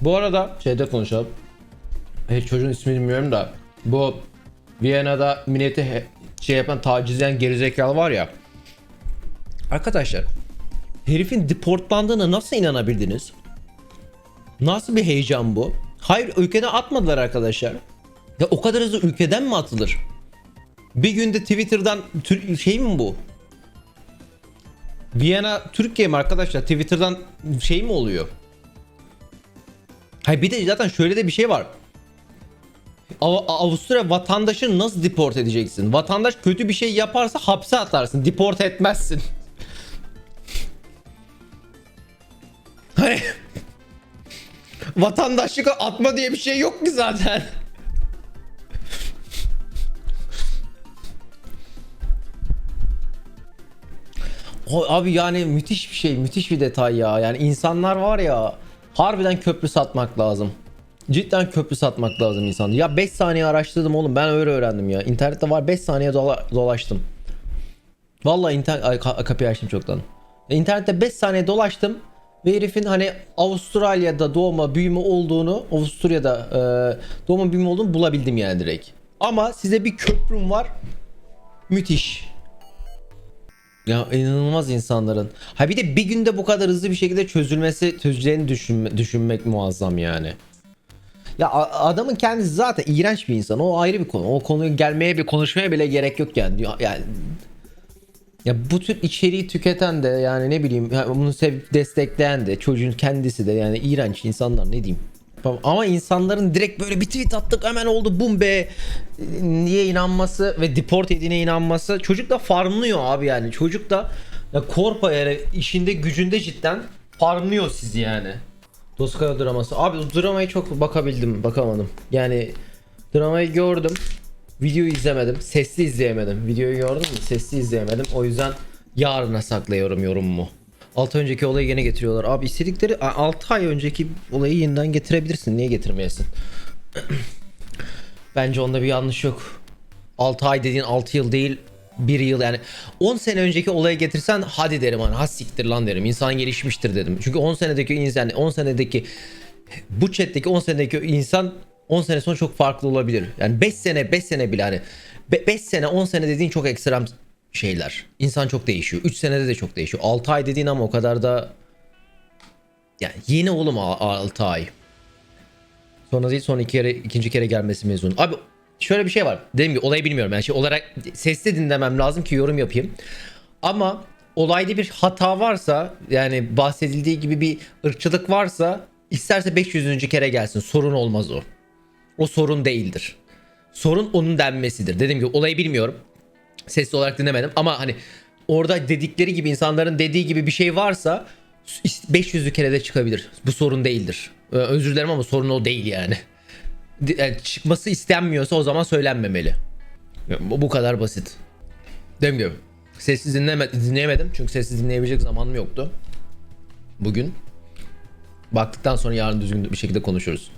Bu arada şeyde konuşalım. Hiç çocuğun ismini bilmiyorum da bu Viyana'da milleti şey yapan tacizleyen gerizekalı var ya. Arkadaşlar herifin deportlandığına nasıl inanabildiniz? Nasıl bir heyecan bu? Hayır ülkeden atmadılar arkadaşlar. Ya o kadar hızlı ülkeden mi atılır? Bir günde Twitter'dan şey mi bu? Viyana Türkiye mi arkadaşlar? Twitter'dan şey mi oluyor? Hayır bir de zaten şöyle de bir şey var. Av- Avusturya vatandaşını nasıl deport edeceksin? Vatandaş kötü bir şey yaparsa hapse atarsın. Deport etmezsin. Hani vatandaşlık atma diye bir şey yok ki zaten. Abi yani müthiş bir şey, müthiş bir detay ya. Yani insanlar var ya harbiden köprü satmak lazım. Cidden köprü satmak lazım insan. Ya 5 saniye araştırdım oğlum ben öyle öğrendim ya. İnternette var 5 saniye dola- dolaştım. Vallahi internet ka- kapıyı açtım çoktan. E, İnternette 5 saniye dolaştım ve herifin hani Avustralya'da doğma büyüme olduğunu, Avusturya'da e, doğma büyüme olduğunu bulabildim yani direkt. Ama size bir köprüm var. Müthiş. Ya inanılmaz insanların. Ha bir de bir günde bu kadar hızlı bir şekilde çözülmesi, çözüleceğini düşünme, düşünmek muazzam yani. Ya adamın kendisi zaten iğrenç bir insan. O ayrı bir konu. O konuyu gelmeye bir konuşmaya bile gerek yok yani. Ya- Yani ya bu tür içeriği tüketen de yani ne bileyim bunu sev destekleyen de çocuğun kendisi de yani iğrenç insanlar ne diyeyim. Ama insanların direkt böyle bir tweet attık hemen oldu bum be niye inanması ve deport ediğine inanması çocuk da farmlıyor abi yani çocuk da ya korpa yani işinde gücünde cidden farmlıyor sizi yani. Doskaya draması. Abi o dramayı çok bakabildim bakamadım. Yani dramayı gördüm. Videoyu izlemedim. Sesli izleyemedim. Videoyu gördüm mü? Sesli izleyemedim. O yüzden yarına saklıyorum yorumumu. 6 önceki olayı gene getiriyorlar. Abi istedikleri 6 ay önceki olayı yeniden getirebilirsin. Niye getirmeyesin? Bence onda bir yanlış yok. 6 ay dediğin 6 yıl değil 1 yıl yani 10 sene önceki olayı getirsen hadi derim hani ha siktir lan derim insan gelişmiştir dedim. Çünkü 10 senedeki insan 10 senedeki bu chat'teki 10 senedeki insan 10 sene sonra çok farklı olabilir. Yani 5 sene 5 sene bile hani 5 sene 10 sene dediğin çok ekstrem şeyler. İnsan çok değişiyor. 3 senede de çok değişiyor. 6 ay dediğin ama o kadar da yani yeni oğlum 6 ay. Sonra değil son iki kere ikinci kere gelmesi mezun. Abi şöyle bir şey var. Dediğim gibi olayı bilmiyorum. Yani şey olarak sesli dinlemem lazım ki yorum yapayım. Ama olayda bir hata varsa yani bahsedildiği gibi bir ırkçılık varsa isterse 500. kere gelsin. Sorun olmaz o. O sorun değildir. Sorun onun denmesidir. Dediğim gibi olayı bilmiyorum. Sesli olarak dinlemedim ama hani orada dedikleri gibi insanların dediği gibi bir şey varsa 500 kere de çıkabilir. Bu sorun değildir. Ee, Özür dilerim ama sorun o değil yani. Yani çıkması istenmiyorsa o zaman söylenmemeli. Bu kadar basit. Dediğim gibi sessiz dinleme, dinleyemedim çünkü sessiz dinleyebilecek zamanım yoktu. Bugün. Baktıktan sonra yarın düzgün bir şekilde konuşuruz.